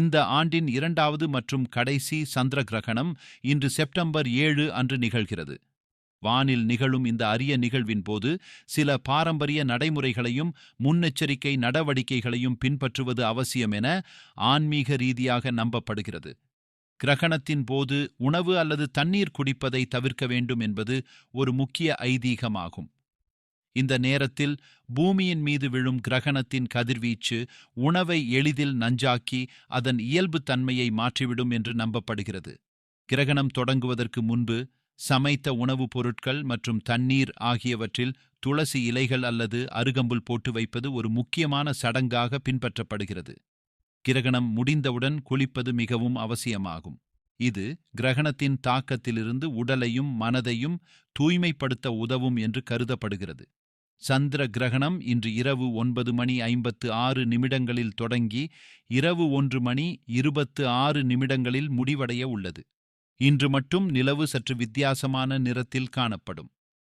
இந்த ஆண்டின் இரண்டாவது மற்றும் கடைசி சந்திர கிரகணம் இன்று செப்டம்பர் ஏழு அன்று நிகழ்கிறது. வானில் நிகழும் இந்த அரிய நிகழ்வின் போது சில பாரம்பரிய நடைமுறைகளையும் முன்னெச்சரிக்கை நடவடிக்கைகளையும் பின்பற்றுவது அவசியம் என ஆன்மீக ரீதியாக நம்பப்படுகிறது. கிரகணத்தின் போது உணவு அல்லது தண்ணீர் குடிப்பதை தவிர்க்க வேண்டும் என்பது ஒரு முக்கிய ஐதீகமாகும். இந்த நேரத்தில் பூமியின் மீது விழும் கிரகணத்தின் கதிர்வீச்சு உணவை எளிதில் நஞ்சாக்கி அதன் இயல்பு தன்மையை மாற்றிவிடும் என்று நம்பப்படுகிறது. கிரகணம் தொடங்குவதற்கு முன்பு சமைத்த உணவுப் பொருட்கள் மற்றும் தண்ணீர் ஆகியவற்றில் துளசி இலைகள் அல்லது அருகம்புல் போட்டு வைப்பது ஒரு முக்கியமான சடங்காக பின்பற்றப்படுகிறது. கிரகணம் முடிந்தவுடன் குளிப்பது மிகவும் அவசியமாகும். இது கிரகணத்தின் தாக்கத்திலிருந்து உடலையும் மனதையும் தூய்மைப்படுத்த உதவும் என்று கருதப்படுகிறது. சந்திர கிரகணம் இன்று இரவு ஒன்பது மணி ஐம்பத்து ஆறு நிமிடங்களில் தொடங்கி இரவு ஒன்று மணி இருபத்து ஆறு நிமிடங்களில் முடிவடைய உள்ளது. இன்று மட்டும் நிலவு சற்று வித்தியாசமான நிறத்தில் காணப்படும்.